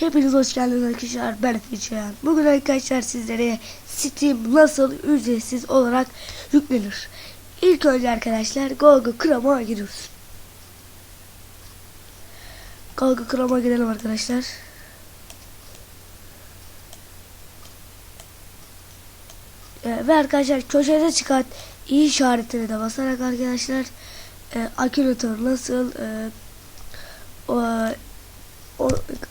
Hepiniz hoş geldiniz arkadaşlar. Ben Efecan. Bugün arkadaşlar sizlere Steam nasıl ücretsiz olarak yüklenir. İlk önce arkadaşlar Google Chrome'a giriyoruz. Google Chrome'a girelim arkadaşlar. Ee, ve arkadaşlar köşede çıkan i işaretine de basarak arkadaşlar e, akülatör nasıl e, o,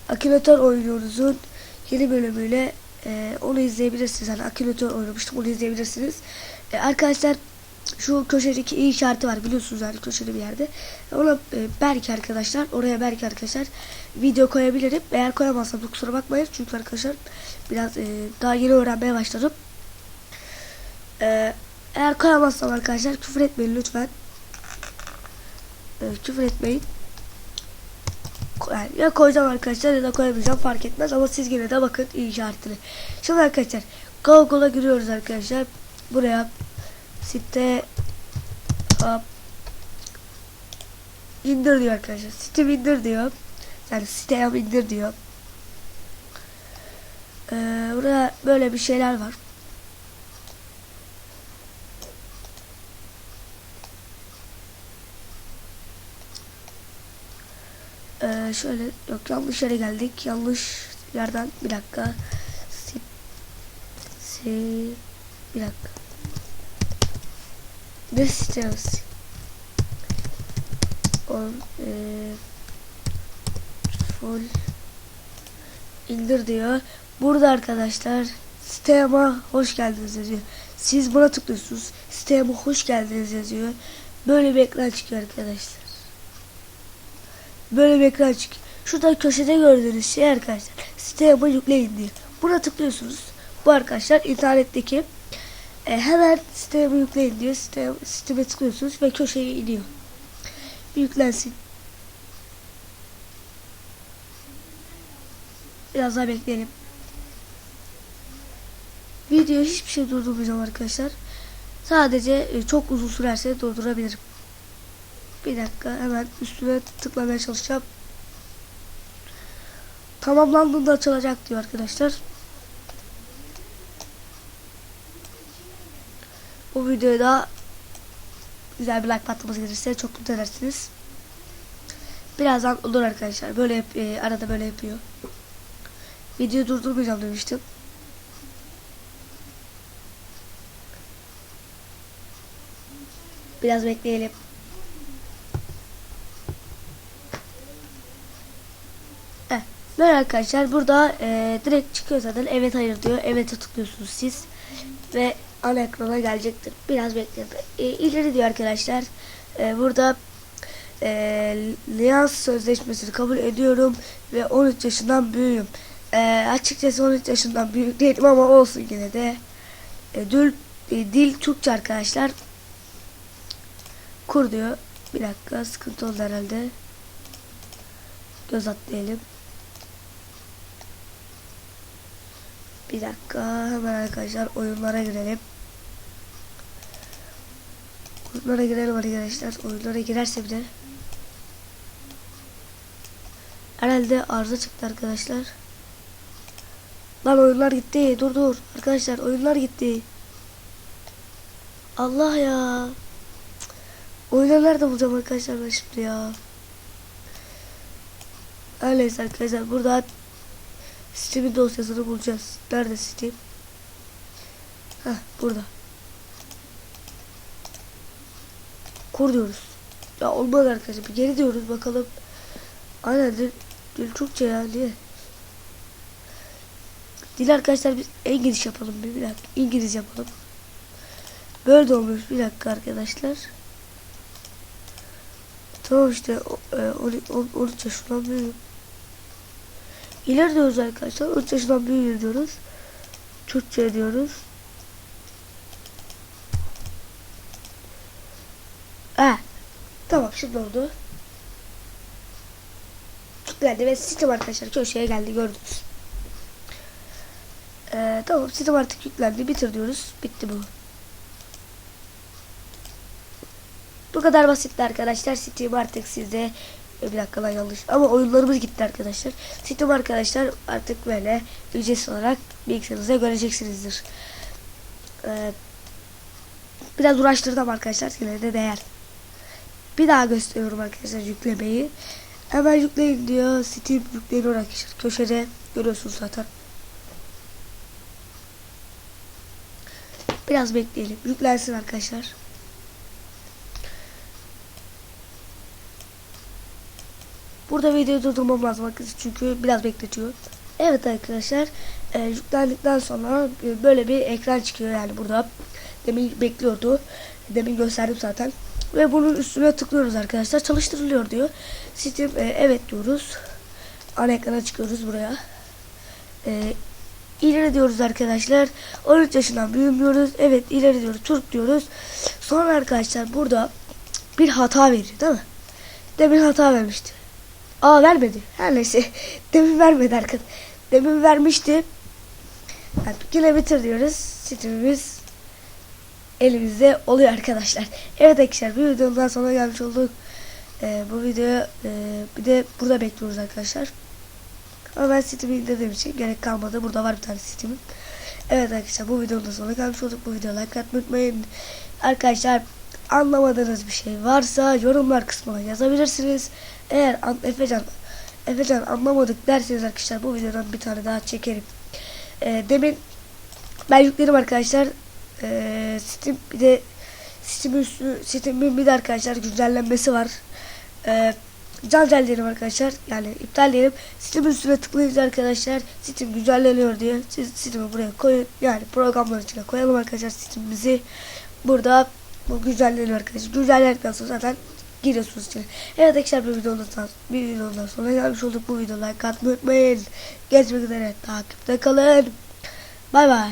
Akinator oynuyoruzun yeni bölümüyle e, onu izleyebilirsiniz. Hani Akinator oynamıştım onu izleyebilirsiniz. E, arkadaşlar şu köşedeki i işareti var biliyorsunuz yani köşede bir yerde. Ona e, belki arkadaşlar oraya belki arkadaşlar video koyabilirim. Eğer koyamazsam kusura bakmayın. Çünkü arkadaşlar biraz e, daha yeni öğrenmeye başladım. E, eğer koyamazsam arkadaşlar küfür etmeyin lütfen. E, küfür etmeyin yani ya koyacağım arkadaşlar ya da koyamayacağım fark etmez ama siz yine de bakın işaretini. Şimdi arkadaşlar Google'a giriyoruz arkadaşlar. Buraya site hop, indir diyor arkadaşlar. Site indir diyor. Yani siteye indir diyor. Ee, buraya böyle bir şeyler var. Ee, şöyle yok yanlış yere geldik. Yanlış yerden bir dakika. Si, si bir dakika. Ne sitesi? On e, full indir diyor. Burada arkadaşlar siteme hoş geldiniz yazıyor. Siz buna tıklıyorsunuz. Siteme hoş geldiniz yazıyor. Böyle bir ekran çıkıyor arkadaşlar. Böyle bir ekran çıkıyor. Şurada köşede gördüğünüz şey arkadaşlar. Siteme yükleyin diyor. Buna tıklıyorsunuz. Bu arkadaşlar internetteki e, hemen siteme yükleyin diyor. Siteme, siteme tıklıyorsunuz ve köşeye iniyor. Bir yüklensin. Biraz daha bekleyelim. Video hiçbir şey durdurmayacağım arkadaşlar. Sadece e, çok uzun sürerse durdurabilirim. Bir dakika hemen üstüne tıklamaya çalışacağım. Tamamlandığında açılacak diyor arkadaşlar. Bu videoya da güzel bir like patlaması gelirse çok mutlu edersiniz. Birazdan olur arkadaşlar. Böyle yap, e, arada böyle yapıyor. Videoyu durdurmayacağım demiştim. Biraz bekleyelim. Heh, Böyle arkadaşlar burada e, direkt çıkıyor zaten evet hayır diyor. Evet'e tıklıyorsunuz siz ve ana ekrana gelecektir. Biraz bekleyin. E, ileri diyor arkadaşlar. E, burada e, Lians sözleşmesini kabul ediyorum ve 13 yaşından büyüğüm. E, açıkçası 13 yaşından büyük değilim ama olsun yine de. E, dil, e, dil Türkçe arkadaşlar. Kur diyor. Bir dakika sıkıntı oldu herhalde. Göz atlayalım. Bir dakika hemen arkadaşlar oyunlara girelim. Oyunlara girelim arkadaşlar. Oyunlara girerse bir de herhalde arıza çıktı arkadaşlar. Lan oyunlar gitti. Dur dur. Arkadaşlar oyunlar gitti. Allah ya. Oyunları nerede bulacağım arkadaşlar ben şimdi ya. Öyleyse arkadaşlar burada Steam'in dosyasını bulacağız. Nerede Steam? Heh burada. Kur diyoruz. Ya olmadı arkadaşlar. Bir geri diyoruz bakalım. Aynen dil, dil Türkçe ya niye? Dil arkadaşlar biz İngiliz yapalım bir, bir dakika. İngiliz yapalım. Böyle de olmuş bir dakika arkadaşlar. Tamam işte e, 13 yaşından büyüğüm. İleri arkadaşlar. 13 yaşından büyüğüm diyoruz. Türkçe diyoruz. Ha. Tamam şimdi oldu. Geldi ve sistem arkadaşlar köşeye geldi gördünüz. Ee, tamam sistem artık yüklendi. Bitir diyoruz. Bitti bu. Bu kadar basitti arkadaşlar. Steam artık sizde bir dakika lan yanlış. Ama oyunlarımız gitti arkadaşlar. Steam arkadaşlar artık böyle ücretsiz olarak bilgisayarınızda göreceksinizdir. Ee, biraz uğraştırdım arkadaşlar. Yine de değer. Bir daha gösteriyorum arkadaşlar yüklemeyi. Hemen yükleyin diyor. Steam yükleniyor arkadaşlar. Köşede görüyorsunuz zaten. Biraz bekleyelim. Yüklensin arkadaşlar. Burada videoyu durdurmam lazım arkadaşlar çünkü biraz bekletiyor. Evet arkadaşlar e, yüklendikten sonra e, böyle bir ekran çıkıyor yani burada. Demin bekliyordu. Demin gösterdim zaten. Ve bunun üstüne tıklıyoruz arkadaşlar. Çalıştırılıyor diyor. Steam e, evet diyoruz. Ana ekrana çıkıyoruz buraya. E, ileri diyoruz arkadaşlar. 13 yaşından büyümüyoruz. Evet ileri diyoruz. Türk diyoruz. Sonra arkadaşlar burada bir hata veriyor değil mi? Demin hata vermişti. Aa vermedi. Her neyse. Demin vermedi arkadaşlar. Demin vermişti. Yani yine bitir diyoruz. Steam'imiz elimizde oluyor arkadaşlar. Evet arkadaşlar bir videodan sonra gelmiş olduk. Ee, bu videoyu e, bir de burada bekliyoruz arkadaşlar. Ama ben Steam'i indirdiğim için gerek kalmadı. Burada var bir tane Steam'im. Evet arkadaşlar bu videonun da sonuna gelmiş olduk. Bu videoya like atmayı unutmayın. Arkadaşlar anlamadığınız bir şey varsa yorumlar kısmına yazabilirsiniz. Eğer an, Efecan Efecan anlamadık derseniz arkadaşlar bu videodan bir tane daha çekerim. Ee, demin ben yükledim arkadaşlar. Ee, Steam bir de Steam Steam'in bir de arkadaşlar güncellenmesi var. Ee, cancel diyelim arkadaşlar. Yani iptal diyelim. Steam üstüne tıklayınca arkadaşlar Steam güncelleniyor diye siz Steam'i buraya koyun. Yani programlar içine koyalım arkadaşlar Steam'imizi. Burada bu güncelleniyor arkadaşlar. Güncellendikten sonra zaten giriyorsunuz içine. Evet arkadaşlar bir videodan, bir videodan sonra gelmiş olduk. Bu videoyu like atmayı unutmayın. Görüşmek üzere. Takipte kalın. Bay bay.